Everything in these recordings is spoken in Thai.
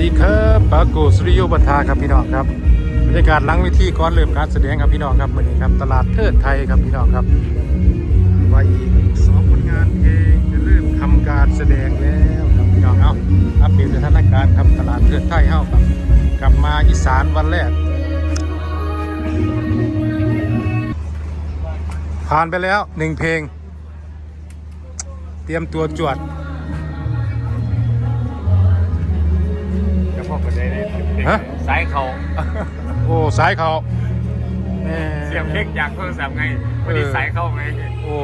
ดีครับปาโกสุริโยบัทาครับพี่น้องครับบรรยากาศหลังเวทีก่อนเริ่มการแสดงครับพี่น้องครับวันนี้ครับตลาดเทิดไทยครับพี่น้องครับไว้อีกสองผลงานเพลงจะเริ่มทำการแสดงแล้วครับพี่น้องเอาอัปเดตสถานการณ์ครับตลาดเทิดไทยเฮ้าครับกลับมาอีสานวันแรก ผ่านไปแล้วหนึ่งเพลง เตรียมตัวจวด ฮะ สายเขาโอ้สายเขาแม่ เสียบเล็กจากโทรศัพท์ไงพอดีสายเข้าไง โอ้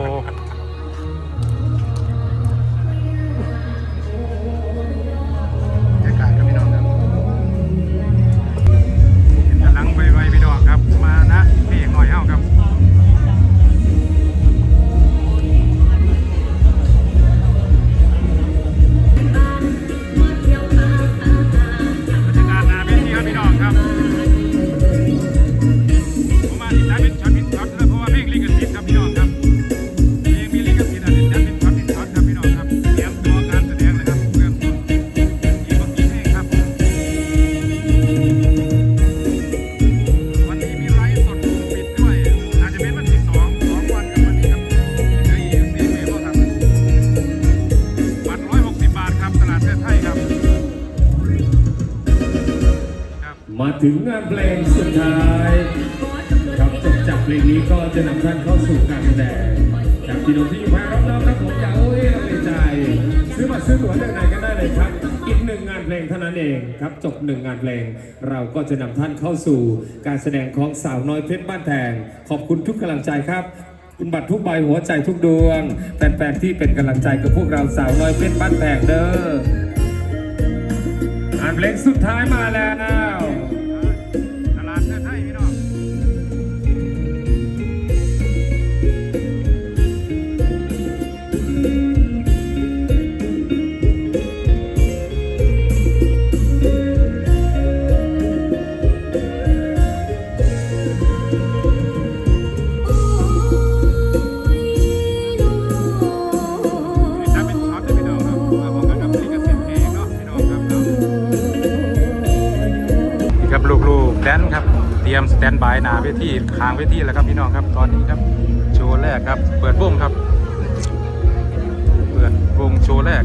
มาถึงงานเพลงสุดท้ายครับจบจากเพลงนี้ก็จะนำท่านเข้าสู่การแสดงจากพี่น้องที่อยู่ภายรอบๆครับผมอย่าโอ้ยเราใจ ซื้อบัตรซื้อตั๋วจากไหนกันได้เลยครับ อีกหนึ่งงานเพลงเท่านั้นเองครับจบหนึ่งงานเพลง เราก็จะนำท่านเข้าสู่การแสดงของสาวน้อยเพชรบ้านแพงขอบคุณทุกกำลังใจครับคุณบัตรทุกใบหัวใจทุกดวงแฟนๆที่เป็นกำลังใจกับพวกเราสาวน้อยเพชรบ้านแพงเด้องานเพลงสุดท้ายมาแล้ว ครับลูกๆแดนครับเตรียมสแตนบายหนาเวทีค้างเวทีแล้วครับพี่น้องครับตอนนี้ครับ โชว์แรกครับ เปิดวงครับ เปิดวงโชว์แรก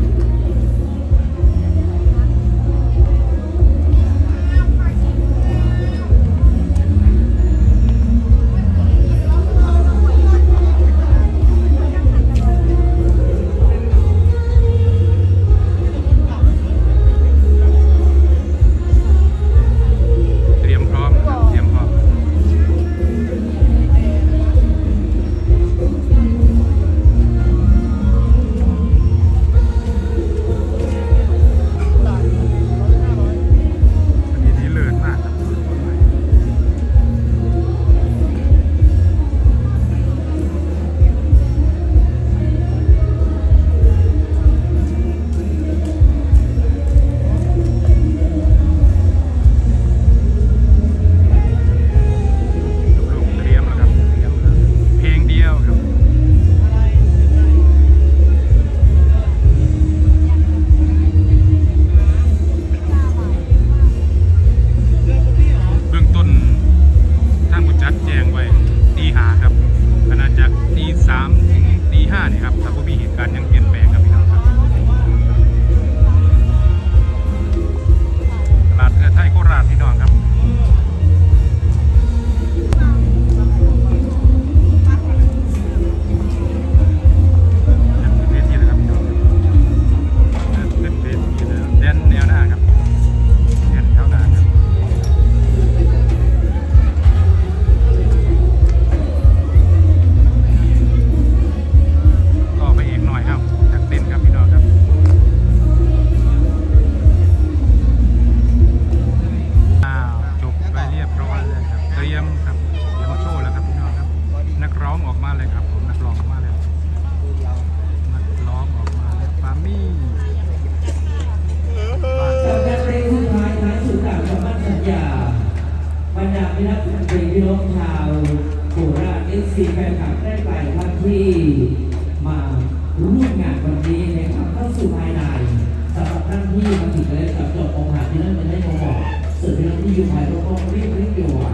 บรรดาพี่นักดนตรีพี่น้องชาวโคราชเอฟซีแฟนคลับได้ไปครับที่มาร่วมงานวันนี้นะครับเข้าสู่ภายในสำหรับท่านที่มาถึงแล้วกับจบองค์หาที่นั่นจะได้มาบอกส่วนพี่นัองที่อยู่ภายรอกกเรีบรีบเดี๋ยวไว้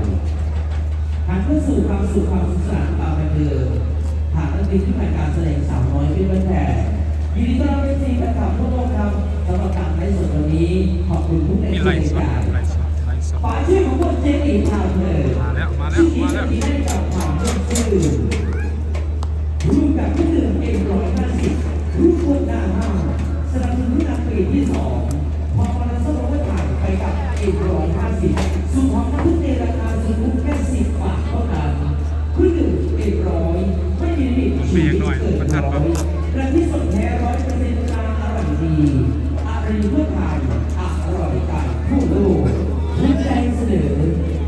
ทางเข้าสู่ความสุขความสุขสันต์ตามไปเดิมผ่ากนักนตรีที่ผ่านการแสดงสาวน้อยเป็นวันแทนยินดีต้อนรับเอฟซีแฟนคลับทุกคนครับสำหรับการไลฟ์สดวันนี้ขอบคุณทุกท่านที่ติดตามฝ่ายชื่อของคนจี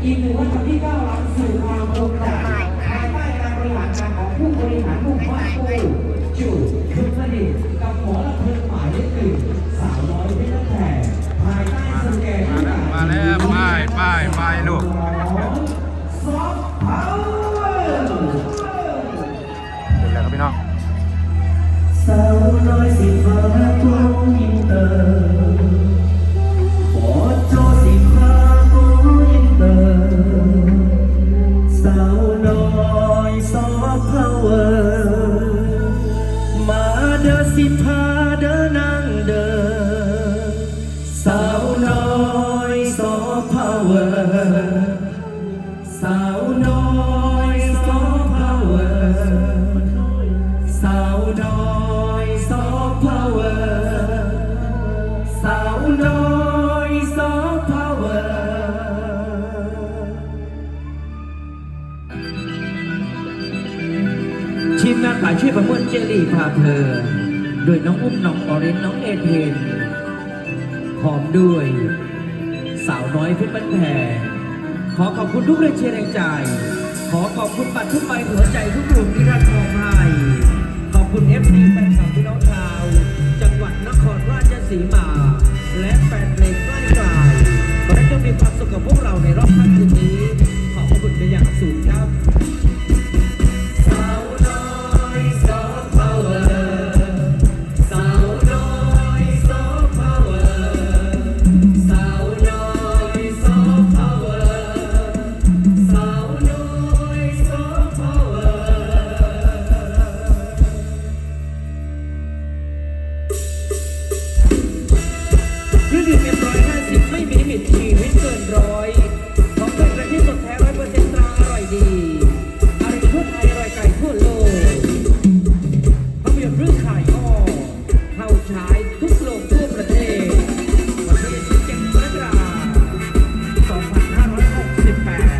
อีกหนึ่งวัฒนที่ก้าวล้ำสู่ความโปร่งใสภายใต้การบริหารงานของผู้บริหารลูกบ้านผู้จูคืนผลิตกับหมอละเพลิงหมายเลขหนึ่งสาวน้อยเพชรแพรภายใต้สแกนมาแล้วมาแล้วไปไปไปลูกซอฟต์พาวเวอร์เห็นแล้วครับพี่น้องสาวน้อยสิฟ้าตัวอินเตอร์ ทีมงานป่าช่วยประมินเจลี่พาเพลอโดยน้องอุ้มน้องออเรนน้องเอเทนพร้อมด้วย สาวน้อยเพชรบันแพรขอขอบคุณทุกแรงเชียร์แรงใจ ขอขอบคุณปัตรทุกใบหัวใจทุกกลุ่มที่รักของไทยขอบคุณเอฟซีแฟนคลับพี่น้องชาว จังหวัดนครราชสีมา และแฟนเพลงใกล้ไกลขอให้ทุมีความสุขกับพวกเราในรอบค่ำคืนนี้